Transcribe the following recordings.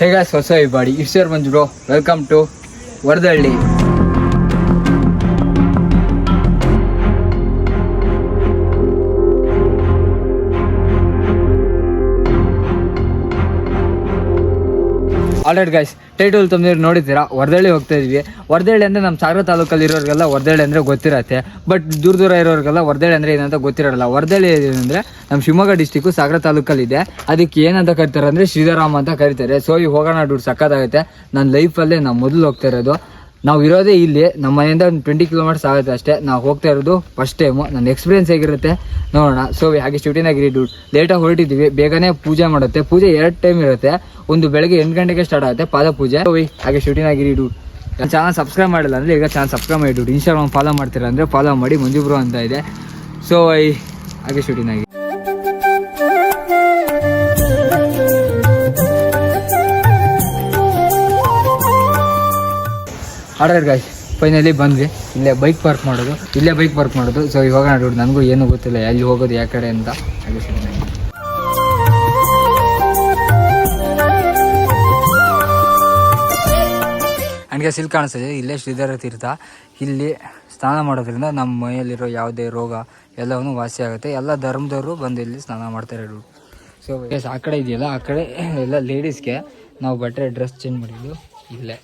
ಹೇ guys ಹೊಸ ಬಾಡಿ ಯರ್ Manju bro welcome to Varadalli already guys title ತುಂಬ ನೋಡಿದ್ದೀರಾ? ವರದಳ್ಳಿ ಹೋಗ್ತಾ ಇದ್ವಿ. ವರದಳ್ಳಿ ಅಂದರೆ ನಮ್ಮ ಸಾಗರ ತಾಲೂಕಲ್ಲಿ ಇರೋರಿಗೆಲ್ಲ ವರದಳ್ಳಿ ಅಂದರೆ ಗೊತ್ತಿರತ್ತೆ. ಬಟ್ ದೂರ ದೂರ ಇರೋರಿಗೆಲ್ಲ ವರದಳ್ಳಿ ಅಂದರೆ ಏನಂತ ಗೊತ್ತಿರಲ್ಲ. ವರದಳ್ಳಿ ಏನಂದರೆ ನಮ್ಮ ಶಿವಮೊಗ್ಗ ಡಿಸ್ಟಿಕ್ಕು ಸಾಗರ ತಾಲೂಕಲ್ಲಿದೆ. ಅದಕ್ಕೆ ಏನಂತ ಕರಿತಾರೆ ಅಂದರೆ ಶ್ರೀಧರಾಮ ಅಂತ ಕರಿತಾರೆ. ಸೊ ಈ ಹೋಗೋಣ ದುಡ್ಡು ಸಕ್ಕತ್ತಾಗುತ್ತೆ ನನ್ನ ಲೈಫಲ್ಲೇ ನಾನು ಮೊದಲು ಹೋಗ್ತಾ ಇರೋದು. ನಾವು ಇರೋದೇ ಇಲ್ಲಿ. ನಮ್ಮ ಮನೆಯಿಂದ ಒಂದು ಟ್ವೆಂಟಿ ಕಿಲೋಮೀಟರ್ಸ್ ಆಗುತ್ತೆ ಅಷ್ಟೇ. ನಾವು ಹೋಗ್ತಾ ಇರೋದು ಫಸ್ಟ್ ಟೈಮು ನನ್ನ ಎಕ್ಸ್ಪೀರಿಯನ್ಸ್ ಹೇಗಿರುತ್ತೆ ನೋಡೋಣ. ಸೊ ಹಾಗೆ ಶೂಟಿಂಗ್ ದುಡ್ಡು ಲೇಟಾಗಿ ಹೊರಟಿದ್ದೀವಿ. ಬೇಗನೆ ಪೂಜೆ ಮಾಡುತ್ತೆ. ಪೂಜೆ ಎರಡು ಟೈಮ್ ಇರುತ್ತೆ. ಒಂದು ಬೆಳಗ್ಗೆ ಎಂಟು ಗಂಟೆಗೆ ಸ್ಟಾರ್ಟ್ ಆಗುತ್ತೆ ಪಾದ ಪೂಜೆ. ಹಾಗೆ ಶೂಟಿಂಗ್ ಆಗಿರಿ ದುಡ್ಡು ನಾನು ಚಾನಲ್ ಸಬ್ಸ್ಕ್ರೈಬ್ ಮಾಡಿಲ್ಲ ಅಂದರೆ ಈಗ ಚಾನಲ್ ಸಬ್ಸ್ಕ್ರೈಬ್ ಮಾಡಿ ದುಡ್ಡು ಇನ್ಸ್ಟಾಗ್ರಾಮ್ ಫಾಲೋ ಮಾಡ್ತೀರಾ ಅಂದರೆ ಫಾಲೋ ಮಾಡಿ, ಮಂಜು ಬ್ರೋ ಅಂತ ಇದೆ. ಸೊ ಹಾಗೆ ಶೂಟಿಂಗ್ ಆರ್ಡರ್ ಗಾಯ್ ಫೈನಲಿ ಬಂದ್ವಿ. ಇಲ್ಲೇ ಬೈಕ್ ಪಾರ್ಕ್ ಮಾಡೋದು. ಇಲ್ಲೇ ಬೈಕ್ ಪಾರ್ಕ್ ಮಾಡೋದು. ಸೊ ಇವಾಗ ನೋಡಿ, ನನಗೂ ಏನೂ ಗೊತ್ತಿಲ್ಲ. ಎಲ್ಲಿ ಹೋಗೋದು, ಯಾವ ಕಡೆ ಅಂತ. ಹಾಗೆ ನನಗೆ ಸಿಲ್ ಕಾಣಿಸ್ತದೆ. ಇಲ್ಲೇ ಶ್ರೀಧರ ತೀರ್ಥ. ಇಲ್ಲಿ ಸ್ನಾನ ಮಾಡೋದ್ರಿಂದ ನಮ್ಮ ಮೈಯಲ್ಲಿರೋ ಯಾವುದೇ ರೋಗ ಎಲ್ಲವೂ ವಾಸಿ ಆಗುತ್ತೆ. ಎಲ್ಲ ಧರ್ಮದವರು ಬಂದು ಇಲ್ಲಿ ಸ್ನಾನ ಮಾಡ್ತಾರೆ ಸೊ ಎಸ್ ಆ ಕಡೆ ಇದೆಯಲ್ಲ? ಆ ಕಡೆ ಎಲ್ಲ ಲೇಡೀಸ್ಗೆ ನಾವು ಬಟ್ಟೆ ಡ್ರೆಸ್ ಚೇಂಜ್ ಮಾಡಿದ್ದು ಇಲ್ಲೇ.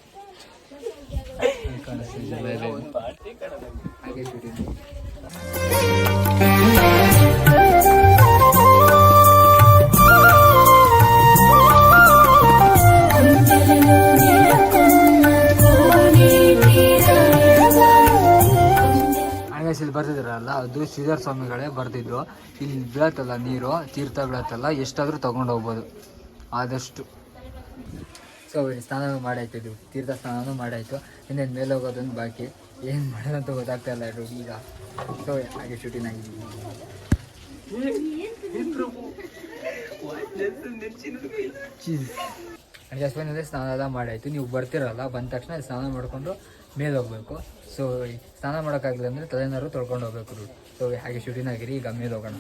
ಬರ್ತಿದ್ರಲ್ಲ ಅದು ಶ್ರೀಧರ್ ಸ್ವಾಮಿಗಳೇ ಬರ್ತಿದ್ರು ಇಲ್ಲಿ ಬೀಳತ್ತಲ್ಲ ನೀರು, ತೀರ್ಥ ಬೀಳತ್ತಲ್ಲ, ಎಷ್ಟಾದರೂ ತಗೊಂಡು ಹೋಗ್ಬೋದು. ಆದಷ್ಟು. ಸೊ ಸ್ನಾನ ಮಾಡಾಯ್ತು ಇದು ತೀರ್ಥ ಸ್ನಾನನೂ ಮಾಡಾಯ್ತು ಇನ್ನೇನು ಮೇಲೆ ಹೋಗೋದೊಂದು ಬಾಕಿ. ಏನು ಮಾಡೋದಂತ ಗೊತ್ತಾಗ್ತಾ ಇಲ್ಲ ಎರಡು ಈಗ ಸೊ ಹಾಗೆ ಶೂಟಿಂಗ್ ಆಗಿದ್ದೀವಿ ನನಗೆ ಸ್ನಾನ ಎಲ್ಲ ಮಾಡಾಯಿತು. ನೀವು ಬರ್ತಿರಲ್ಲ, ಬಂದ ತಕ್ಷಣ ಸ್ನಾನ ಮಾಡಿಕೊಂಡು ಮೇಲೆ ಹೋಗ್ಬೇಕು. ಸೊ ಸ್ನಾನ ಮಾಡೋಕ್ಕಾಗಲಿಲ್ಲ ಅಂದರೆ ತಲೆನಾರು ತೊಳ್ಕೊಂಡು ಹೋಗ್ಬೇಕು. ಸೊ ಹಾಗೆ ಶೂಟಿಂಗ್ ಆಗಿರಿ, ಈಗ ಮೇಲೆ ಹೋಗೋಣ.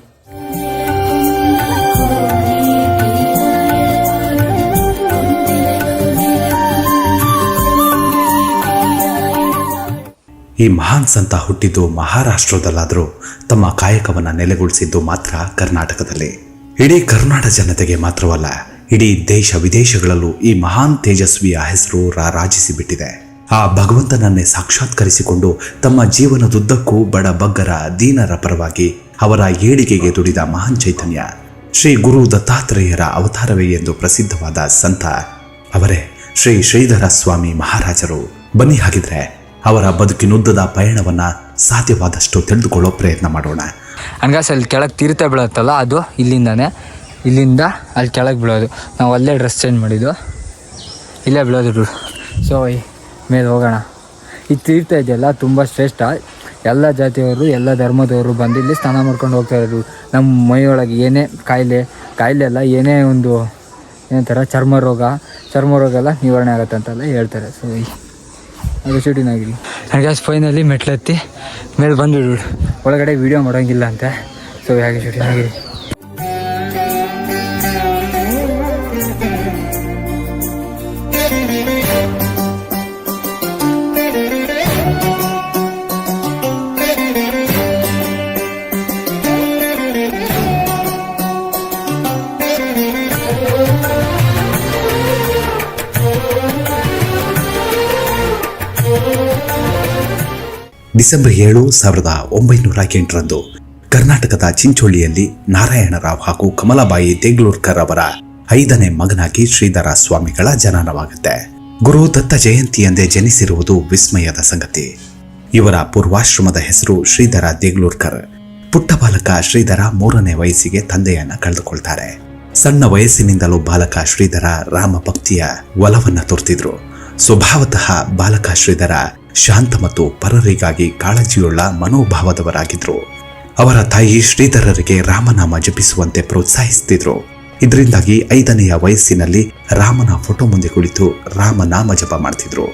ಈ ಮಹಾನ್ ಸಂತ ಹುಟ್ಟಿದ್ದು ಮಹಾರಾಷ್ಟ್ರದಲ್ಲಾದರೂ ತಮ್ಮ ಕಾಯಕವನ್ನು ನೆಲೆಗೊಳಿಸಿದ್ದು ಮಾತ್ರ ಕರ್ನಾಟಕದಲ್ಲಿ. ಇಡೀ ಕರ್ನಾಟಕ ಜನತೆಗೆ ಮಾತ್ರವಲ್ಲ, ಇಡೀ ದೇಶ ವಿದೇಶಗಳಲ್ಲೂ ಈ ಮಹಾನ್ ತೇಜಸ್ವಿಯ ಹೆಸರು ರಾರಾಜಿಸಿಬಿಟ್ಟಿದೆ ಆ ಭಗವಂತನನ್ನೇ ಸಾಕ್ಷಾತ್ಕರಿಸಿಕೊಂಡು ತಮ್ಮ ಜೀವನದುದ್ದಕ್ಕೂ ಬಡ ಬಗ್ಗರ ದೀನರ ಪರವಾಗಿ ಅವರ ಏಳಿಗೆಗೆ ದುಡಿದ ಮಹಾನ್ ಚೈತನ್ಯ, ಶ್ರೀ ಗುರು ದತ್ತಾತ್ರೇಯರ ಅವತಾರವೇ ಎಂದು ಪ್ರಸಿದ್ಧವಾದ ಸಂತ. ಅವರೇ, ಶ್ರೀ ಶ್ರೀಧರ ಸ್ವಾಮಿ ಮಹಾರಾಜರು. ಬನ್ನಿ ಹಾಗಿದ್ರೆ ಅವರ ಬದುಕಿನುದ್ದದ ಪಯಣವನ್ನ ಸಾಧ್ಯವಾದಷ್ಟು ತಿಳಿದುಕೊಳ್ಳೋ ಪ್ರಯತ್ನ ಮಾಡೋಣ. ಹಣಗಾಸ್ ಅಲ್ಲಿ ಕೆಳಗೆ ತೀರ್ಥ ಬೀಳತ್ತಲ್ಲ, ಅದು ಇಲ್ಲಿಂದಾನೆ. ಇಲ್ಲಿಂದ ಅಲ್ಲಿ ಕೆಳಗೆ ಬೀಳೋದು. ನಾವು ಅಲ್ಲೇ ಡ್ರೆಸ್ ಚೇಂಜ್ ಮಾಡಿದ್ದು. ಇಲ್ಲೇ ಬೀಳೋದು ಸೊ ಮೇಲೆ ಹೋಗೋಣ. ಈ ತೀರ್ಥ ಇದೆಯಲ್ಲ, ತುಂಬ ಶ್ರೇಷ್ಠ. ಎಲ್ಲ ಜಾತಿಯವರು, ಎಲ್ಲ ಧರ್ಮದವರು ಬಂದು ಇಲ್ಲಿ ಸ್ನಾನ ಮಾಡ್ಕೊಂಡು ಹೋಗ್ತಾ ಇರೋದು. ನಮ್ಮ ಮೈಯೊಳಗೆ ಏನೇ ಕಾಯಿಲೆ ಕಾಯಿಲೆ ಎಲ್ಲ ಏನೇ ಒಂದು ಏನಂತಾರೆ ಚರ್ಮ ರೋಗ ಚರ್ಮ ರೋಗ ಎಲ್ಲ ನಿವಾರಣೆ ಆಗುತ್ತೆ ಅಂತೆಲ್ಲ ಹೇಳ್ತಾರೆ ಸೊ ಅದು ಶೂಟಿಂಗ್ ಆಗಿಲ್ಲ. ನನಗೆ ಫೈನಲಿ ಮೆಟ್ಲತ್ತಿ ಮೇಲೆ ಬಂದು ಒಳಗಡೆ ವೀಡಿಯೋ ಮಾಡೋಂಗಿಲ್ಲ ಅಂತ. ಸೊ ಹಾಗೆ ಶೂಟಿಂಗ್ ಆಗಿರಿ ಡಿಸೆಂಬರ್ ಏಳು ಸಾವಿರದ ಒಂಬೈನೂರ ಎಂಟರಂದು ಕರ್ನಾಟಕದ ಚಿಂಚೋಳಿಯಲ್ಲಿ ನಾರಾಯಣರಾವ್ ಹಾಗೂ ಕಮಲಾಬಾಯಿ ದೇಗ್ಲೂರ್ಕರ್ ಅವರ ಐದನೇ ಮಗನಾಗಿ ಶ್ರೀಧರ ಸ್ವಾಮಿಗಳ ಜನನವಾಗುತ್ತೆ. ಗುರು ದತ್ತ ಜಯಂತಿಯಂದೇ ಜನಿಸಿರುವುದು ವಿಸ್ಮಯದ ಸಂಗತಿ. ಇವರ ಪೂರ್ವಾಶ್ರಮದ ಹೆಸರು ಶ್ರೀಧರ ದೇಗ್ಲೂರ್ಕರ್. ಪುಟ್ಟ ಬಾಲಕ ಶ್ರೀಧರ ಮೂರನೇ ವಯಸ್ಸಿಗೆ ತಂದೆಯನ್ನ ಕಳೆದುಕೊಳ್ತಾರೆ. ಸಣ್ಣ ವಯಸ್ಸಿನಿಂದಲೂ ಬಾಲಕ ಶ್ರೀಧರ ರಾಮ ಭಕ್ತಿಯ ಒಲವನ್ನ ತೋರ್ತಿದ್ರು. ಸ್ವಭಾವತಃ ಬಾಲಕ ಶ್ರೀಧರ ಶಾಂತ ಮತ್ತು ಪರರಿಗಾಗಿ ಕಾಳಜಿಯುಳ್ಳ ಮನೋಭಾವದವರಾಗಿದ್ರು. ಅವರ ತಾಯಿ ಶ್ರೀಧರರಿಗೆ ರಾಮನಾಮ ಜಪಿಸುವಂತೆ ಪ್ರೋತ್ಸಾಹಿಸುತ್ತಿದ್ರು ಇದರಿಂದಾಗಿ ಐದನೆಯ ವಯಸ್ಸಿನಲ್ಲಿ ರಾಮನ ಫೋಟೋ ಮುಂದೆ ಕುಳಿತು ರಾಮನಾಮ ಜಪ ಮಾಡ್ತಿದ್ರು.